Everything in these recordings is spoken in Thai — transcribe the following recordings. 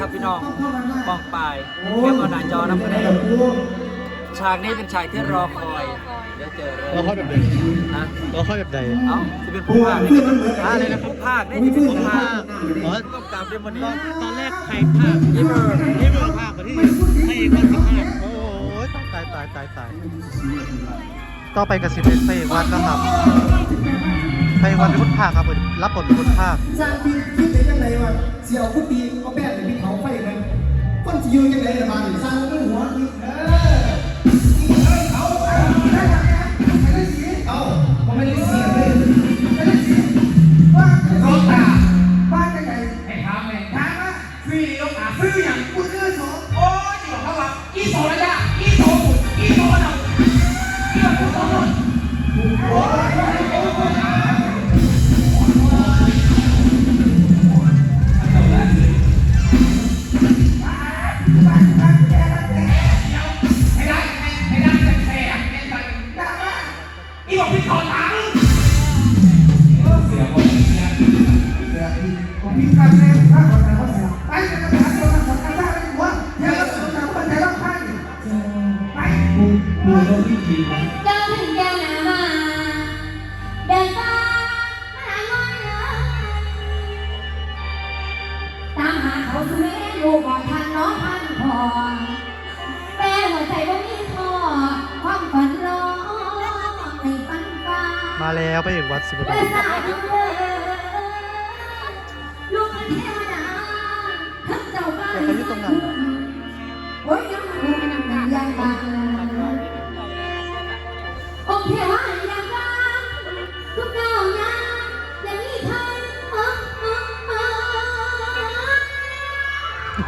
ครับพี่น้องมองปลายเทียบกับหน้าจอน้ำกระเด็นฉากนี้เป็นฉากที่รอคอย เดี๋ยวเจอเลยเราค่อยแบบใดนะเราค่อยแบบใดเอ้าจะเป็นผู้ภาคนี่อะไรนะผู้ภาคนี่จะเป็นผู้ภาคอ๋อก็ตามเรื่องวันตนี้อนตอนแรกใครภาคนี่เบอร์นี่เบอร์ภาคกว่าที่ให้เอกวันสิบห้าโอ้ยตายตายตายตายต่อไปกับสิบเอ็ดพระเอกวันนะครับพระเอกวันเป็นคนภาคครับรับบทเป็นคนภาคสร้างที่คิดได้ยังไงว่าเสี่ยวกุฏิเอาแป้งไปเผาไฟกัน คนที่อยู่ยังไงละมาสร้างด้วยหัวนี่เออ เขาสุเมลูกบอกทานน้องพันพอแม่หัวใจว่ามีท่อความฝันรอในฝันฟ้ามาแล้วพระเอกวัดสิบเอ็ดและสายเธอลูกเทวดาทั้งเจ้าบ้าน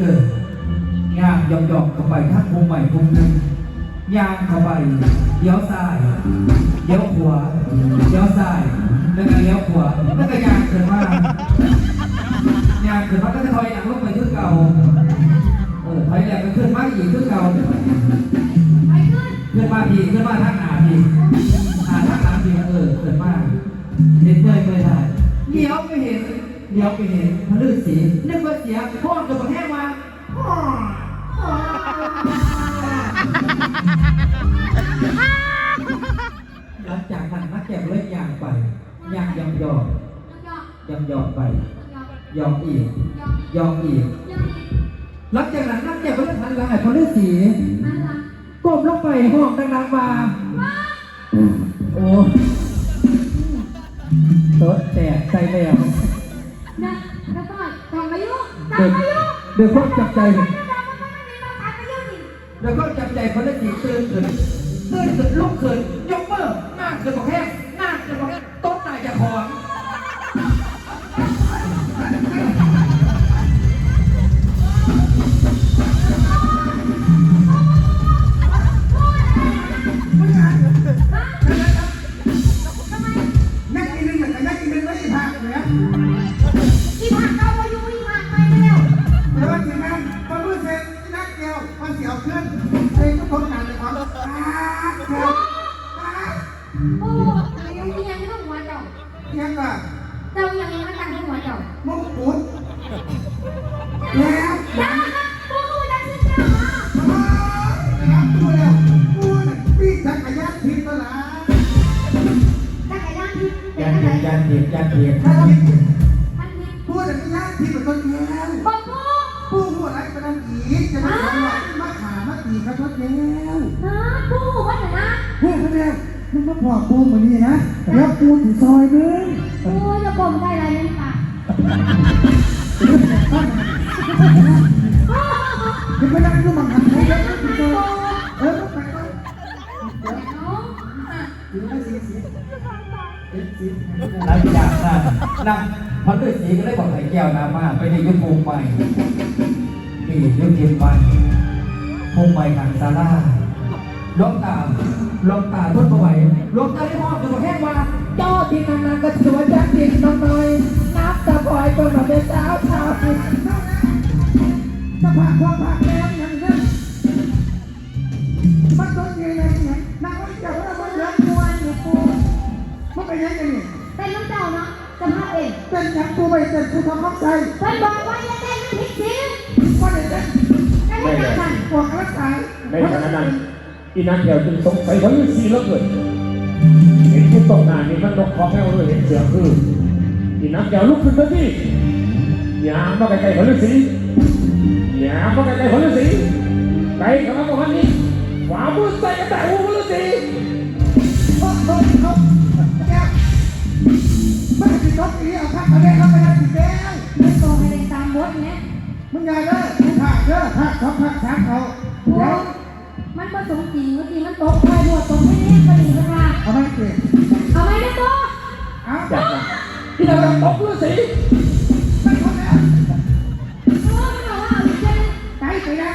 อยล้าเสียอกินย่างยองๆเข้าไปทักมุมใหม่มุมหนึ่งยางเข้าไปเลี้ยวซ้ายเลี้ยวขวาเลี้ยวซ้ายแล้วก็เลี้ยวขวาแล้วก็ยางขึ้นมายางขึ้นมาก็จะถอยหลังลงไปที่เก่าเออถอยหลังก็ขึ้นมาอีกที่เก่าขึ้นมาพีขึ้นมาทางหนาพีหาทางหลังพีเออขึ้นมาเห็นเมื่อยเมื่อยได้เลี้ยวไปเห็น เลี้ยวไปเห็นพระฤาษีนึกว่าเสียงพ่อจะมาแห้งมาหลังจากนั้นนักแก่เล่นยางไปยางยองยองยอกยองยองไปยอกยองอีกยอกยองอีกยอกหลังจากนั้นนักแก่เล่นทันหลังไอ้พระฤาษีอันละก้มลงไปห้องดังๆมาโอ้โต๊ะแตกใจแมว นะแล้วก็ต่อายุตอเด็กมายุเด็กควาจับใจเลยุต่อมายุนี่เด็กควาจับใจคนละจีตื่นขึ้นตื่นขึ้นลุกขึ้นยกมือหน้าขึ้นบอกแค่ ขึ้นเพลงก็พ้นงานเลยครับโอ้ยยังเพียงข้างหัวเจ้าเพียงอะเจ้ายังมาตั้งหัวเจ้ามงกุฎแล้วจ้าตัวกูจะซื้อเจ้าครับตัวแล้วกูน่ะปีจักรยานทิพย์แล้วล่ะจักรยานทิพย์ยันเดียดยันเดียดยันเดียด กระทบแล้วนะปูว่าแต่นะพูดแล้วมึงมาพอกูเหมือนนี่นะแล้วกูถึงซอยมึงปูจะบ่มได้อะไรนั่นปะจะไปนั่งดูมังหันให้แล้วถึงซอยเออไปก่อนถึงไม่สีสีเป็นสีหลังจากนั้นนั่งพระฤาษีก็ได้บอกให้แก้วนามาไปในยุคภูมิใหม่นี่ยุคเทียนใหม่ ภูมิใหม่ทางศาลาลวงตาลวงตาทนบ่ไหวลวงตาได้มอบตัวแห้งว่าเจ้าที่นานๆก็สวยจักดินน้องน้อยนับตะพอยจนมาเป็นสาวชาวพุทธจะผ่าความผ่าแรงอย่างนั้นมันต้นยังไงนี่ยนางว่าจะว่ามันเยอะมวนเนี่ปูมันเป็นยังไงเป็นน้ำเจ้าเนาะจะพาเองเป็นยังกูไม่เป็นกูทำข้องใจเพิ่นบอกว่า วดรักษาในขณะนั้นอีนางแก้วจึงสงสัยพระฤาษีเหลือเกินเห็นผู้ตกหน้านี่มันนกคอแห้วเลยเห็นเสือคืออีนางแก้วลุกขึ้นทันทียามมาใกล้ๆพระฤาษียามมาใกล้ๆพระฤาษีไกลกับพระพันนี้ขวามือใส่กระต่ายหูพระฤาษีโอ้โหเขาแก้วมันจะต้องอีเอาพักอะไรเข้าไปได้สิแก้วไม่โตให้เล่นตามบทเนี่ย มึงอย่าเด้อผักเด้อผักสองผักสามเขาโอ้แล้วมันผสมจริงเมื่อกี้มันตกใครหมดตกไม่นี่ก็ดีมากว่าเอาไม่เก็บเอาไหมนะตัวเอาจากนั้นอีนางแก้วตกฤาษีไม่ทำแล้วโอ้มันบอกว่าเอาอีกเช่นไกลไปนะ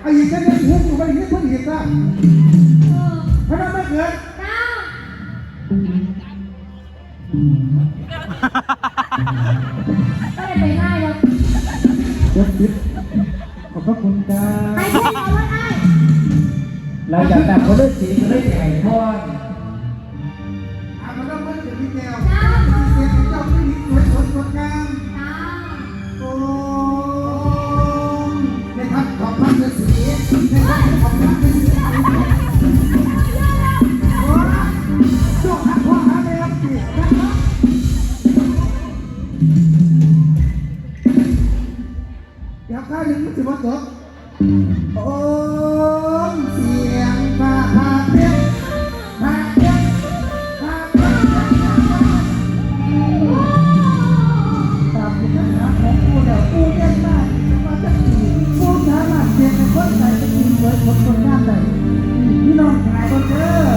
ไอ้ยี่เจ้าเนี่ยหูอยู่ไปนี่เพิ่งเห็นว่าเออเพราะนั้นไม่เกิดเจ้าก็เลยไปง่ายเลยเจ็บจิตขอบพระคุณจ้าใครพูดเอาไว้ได้หลังจากนั้นพระฤาษีก็ได้ไก่ทอดอ ดี๋ยวข้าหนึ่งมันจะมาตกโอ้เสียงพาพาเพียงพาเพียงพาเพียงตามที่ท่านถามของกูเดี๋ยวกูเรียนได้ว่าจะกี่กูสามารถเปลี่ยนเป็นคนใดเป็นคนสวยคนคนงามใดพี่น้องชายคนเด้อ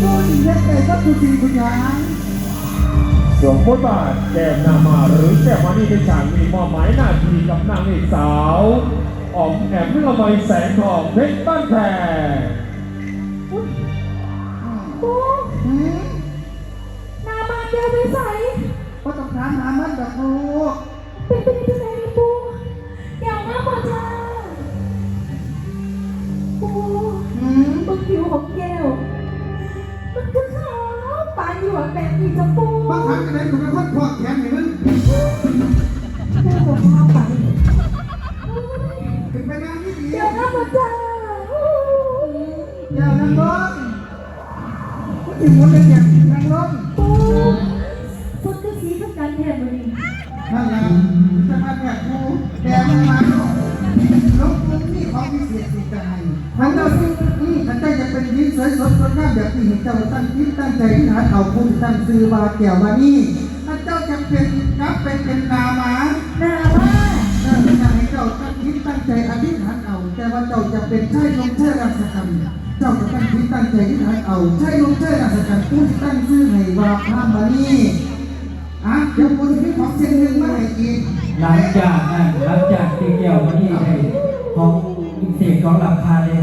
กูที่เรียนได้ก็คือสิ่งทุกอย่าง สวมบทบาทแก้นามาหรือแก้วมานี่ในฉากมีมอบหมายหน้าที่กับนางเอกสาวออมแอมละไมแสงทองเพชรบ้านแพงปูหืมนามาเดียวไปใส่ก็ต้องถามหามันแบบกูเป็นเป็นที่ไหนนะปูเดี๋ยวมาก่อนจ้าปูหืมบนผิวของแก้วมันก็ขาวปานหยวกแบบนี้จะปูบ จะได้กูเป็นคนพอดแขนให้มึงแก้วบอกว่าไปถึงไปงานที่ดีเดี๋ยวนะพ่อจ้าอย่านั่งลงกูที่หมุนเป็นอย่างนั่งลงปูสุดที่สีกับการแทนมันนี่นั่นแหละจะมาแบบกูแต่มันมาลงลงกูนี่ของพิเศษสิจะให้มันเจ้าสิอื ยิ้มสวยสดงดงามแบบที่เห็นเจ้าตั้งยิ้มตั้งใจที่หาเขาคุณตั้งซื้อบาแก้วมานี่มันเจ้าจะเป็นกับเป็นเป็นนามานาว่าเอออยาให้เจ้าตั้งคิดตั้งใจอธิษฐานเอา แต่ว่าเจ้าจะเป็นใช่ลงเชื่อราชการเจ้าจะตั้งคิดตั้งใจอธิษฐานเอา ใช่ลงเชื่อราชการผู้ตั้งชื่อให้ว่าพระมานี่อะเดี๋ยวคุณพี่ของเส้นหนึ่งมาให้กินหลังจากนั้นหลังจากที่แก้วมานี่ได้ของเสียงของลำพาแล้ว